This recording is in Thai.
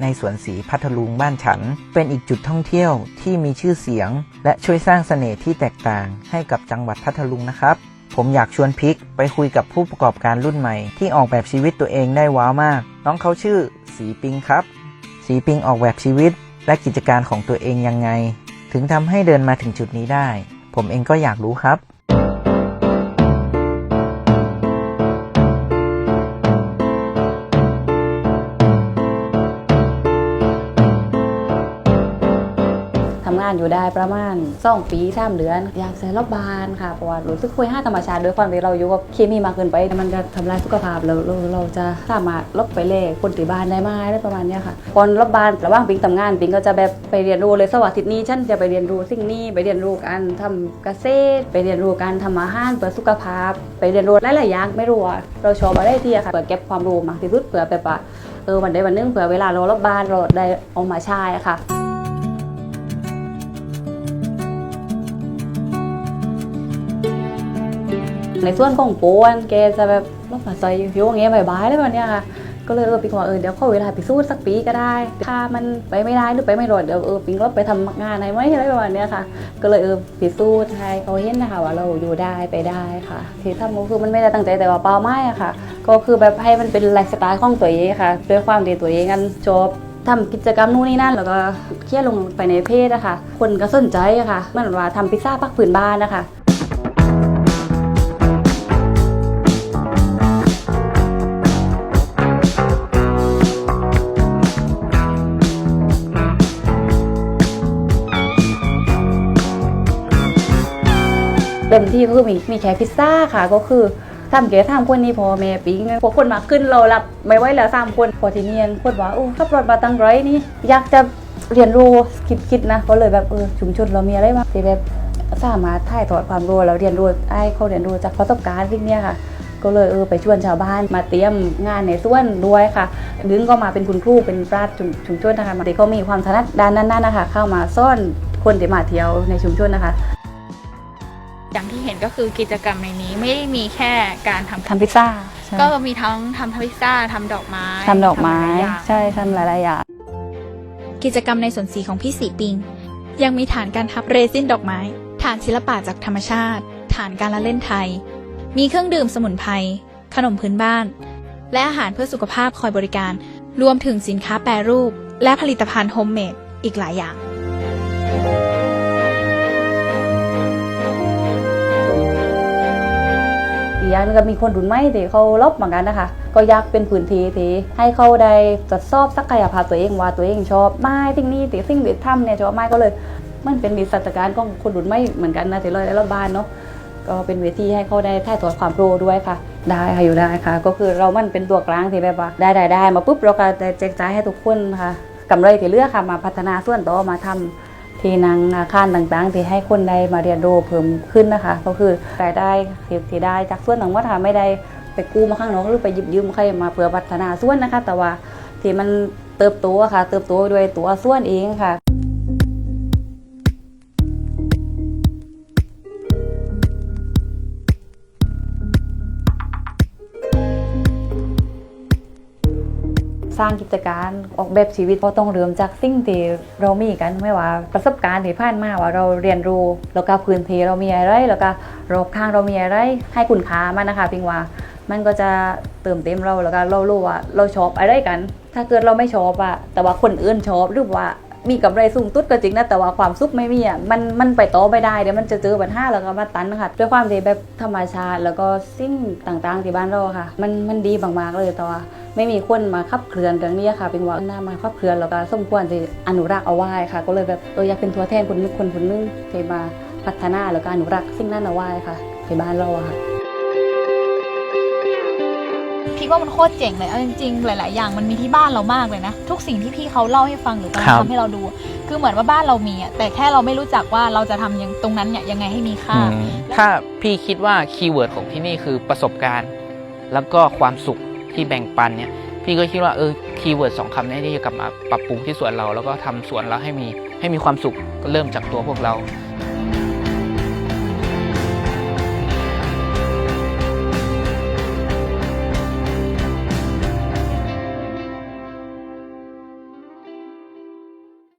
ในสวนสีพัทลุงบ้านฉัน เป็นอีกจุดท่องเที่ยวที่มีชื่อเสียง และช่วยสร้างเสน่ห์ที่แตกต่างให้กับจังหวัดพัทลุงนะครับ ผมอยากชวนพิกไปคุยกับผู้ประกอบการรุ่นใหม่ ที่ออกแบบชีวิตตัวเองได้ว้าวมาก น้องเขาชื่อ สีปิงครับ สีปิงออกแบบชีวิต และกิจการของตัวเองยังไง ถึงทำให้เดินมาถึงจุดนี้ได้ ผมเองก็อยากรู้ครับานอยู่ได้ประมาณสองปีสามเดือน อยากใส่รอบบานค่ะเพราะว่ารู้สึกคุยห้าธรรมชาติด้วยความที่เราอยู่กับเคมีมากเกินไปมันจะทำลายสุขภาพเราเราเราจะสามารถลบไปเลยคนติบ้านได้ไหมได้ประมาณนี้ค่ะก่อนรอบบานระหว่างปิงทำงานปิงก็จะแบบไปเรียนรู้เลยสวัสดิ์ทิ์นี้ฉันจะไปเรียนรู้สิ่งนี้ไปเรียนรู้การทำเกษตร ไปเรียนรู้การทำอาหารเพื่อสุขภาพ ไปเรียนรู้หลายๆอย่างไม่รู้ว่าเราชอบอะไรที่ค่ะเพื่อเก็บความรู้มากที่สุดเผื่อแบบว่าเออวันใดวันนึงเผื่อเวลาเรารอบบานเราได้เอามาใช้ค่ะ ในส่วนของโปนแกจะแบบรถมาใส่อยู่อย่างเงี้ยบายๆแล้วแบบเนี้ยค่ะ ก็เลยเออปิงว่าเออเดี๋ยวข้าเวลาพิสูจน์สักปีก็ได้ ถ้ามันไปไม่ได้หรือไปไม่รอดเดี๋ยวเออปิงก็ไปทำงานอะไรไหมอะไรประมาณเนี้ยค่ะ ก็เลยเออพิสูจน์ให้เขาเห็นนะคะว่าเราอยู่ได้ไปได้ค่ะ ที่ทำก็คือมันไม่ได้ตั้งใจแต่ว่าเปล่าไม่อะค่ะ ก็คือแบบให้มันเป็นไลฟ์สไตล์ของตัวเองค่ะด้วยความที่ตัวเองกันจบทำกิจกรรมนู่นนี่นั่นแล้วก็เขียนลงไปในเพจอะคะคนก็สนใจอะค่ะเหมันว่าทำพิซซ่าปักผืนบ้านนะคะ เต็มที่ก็คือมีมีแค่พิซซ่าค่ะ ก็คือทำเก๋ทำคนนี้พอแม่ปิ้งพอคนมาขึ้นเรารับไม่ไหวแล้วสามคนพอทีเนียนคนว่าโอ้ขับรถมาตั้งไรนี่อยากจะเรียนรู้คิดคิดนะก็เลยแบบเออชุมชนเรามีอะไรบ้างที่แบบสามารถถ่ายทอดความรู้แล้วเรียนรู้ไอ้เขาเรียนรู้จากประสบการณ์สิ่งเนี้ยค่ะ ก็เลยเออไปชวนชาวบ้านมาเตรียมงานในส่วนด้วยค่ะดึงก็มาเป็นคุณครูเป็นปราชญ์ชุมชุมชนนะคะที่เขามีความถนัดด้านนั้นๆนะคะ เข้ามาซ่อนคนที่มาเที่ยวในชุมชนนะคะ อย่างที่เห็นก็คือกิจกรรมในนี้ไม่ได้มีแค่การทำทำพิซซ่าใช่ก็มีทั้งทำพิซซ่าทำดอกไม้ทำดอกไม้หลายอย่าง ใช่ทำหลายๆอย่าง กิจกรรมในสวนสีของพี่สีปิง ยังมีฐานการทับเรซินดอกไม้ ฐานศิลปะจากธรรมชาติ ฐานการละเล่นไทย มีเครื่องดื่มสมุนไพรขนมพื้นบ้าน และอาหารเพื่อสุขภาพคอยบริการ รวมถึงสินค้าแปรรูป และผลิตภัณฑ์โฮมเมดอีกหลายอย่างอีก อย่างนึงก็มีคนรุ่นใหม่ที่เขาลบเหมือนกันนะคะ ก็อยากเป็นพื้นที่ที่ให้เขาได้ตรวจสอบศักยภาพตัวเองว่าตัวเองชอบไม้สิ่งนี้ติสิ่งที่ทำเนี่ยชอบไม้ก็เลยมันเป็นนิทรรศการของคนรุ่นใหม่เหมือนกันนะที่เราได้รับบ้านเนาะก็เป็นเวทีให้เขาได้ถ่ายทอดความรู้ด้วยค่ะ ได้ค่ะอยู่ได้ค่ะ ก็คือเรามันเป็นตัวกลางที่แบบว่าได้ได้ได้มาปุ๊บเราก็ได้แจกจ่ายให้ทุกคนค่ะกำไรที่เลือกค่ะมาพัฒนาส่วนต่อมาทำ ที่นังอาคารต่างๆ ที่ให้คนได้มาเรียนรู้เพิ่มขึ้นนะคะ ก็คือรายได้ที่ที่ได้จากส่วนต่างวัฒนไม่ได้ไปกู้มาข้างนอกหรือไปหยิบยืมใครมาเพื่อพัฒนาส่วนนะคะ แต่ว่าที่มันเติบโตค่ะ เติบโตด้วยตัวส่วนเองค่ะ สร้างกิจการออกแบบชีวิตก็ต้องเริ่มจากสิ่งที่เรามีกันไม่ว่าประสบการณ์ที่ผ่านมาว่าเราเรียนรู้แล้วก็พื้นที่เรามีอะไร แล้วก็รอบข้างเรามีอะไรให้คุณค่ามันนะคะพิงว่ามันก็จะเติมเต็มเราแล้วก็เรารู้ว่าเราชอบอะไรกัน ถ้าเกิดเราไม่ชอบอะแต่ว่าคนอื่นชอบหรือว่า มีกำไรสูงตุ๊ดก็จริงนะแต่ว่าความสุขไม่มีอะมันมันไปต่อไม่ได้เดี๋ยวมันจะเจอปัญหาแล้วก็มาตันค่ะด้วยความที่แบบธรรมชาติ แล้วก็สิ่งต่างๆที่บ้านเราค่ะ มันมันดีมากๆเลยแต่ว่าไม่มีคนมาขับเคลื่อนเรื่องนี้ค่ะ เป็นว่าหน้ามาขับเคลื่อนแล้วก็สมควรที่อนุรักษ์เอาไว้ค่ะ ก็เลยแบบเอออยากเป็นตัวแทนคนนึงคนคนนึงที่มาพัฒนาแล้วก็อนุรักษ์สิ่งนั้นเอาไว้ค่ะที่บ้านเราค่ะ พี่ว่ามันโคตรเจ๋งเลยเอาจริงๆหลาย ๆ อย่างมันมีที่บ้านเรามากเลยนะ ทุกสิ่งที่พี่เขาเล่าให้ฟังหรือกำลังครับทำให้เราดู คือเหมือนว่าบ้านเรามีอะแต่แค่เราไม่รู้จักว่าเราจะทำยังตรงนั้นเนี่ยยังไงให้มีค่า อืมถ้าพี่คิดว่าคีย์เวิร์ดของที่นี่คือประสบการณ์ แล้วก็ความสุขที่แบ่งปันเนี่ย พี่ก็คิดว่าเออคีย์เวิร์ดสองคำนี้ที่จะกลับมาปรับปรุงที่สวนเรา แล้วก็ทำสวนเราให้มีให้มีความสุขก็เริ่มจากตัวพวกเรา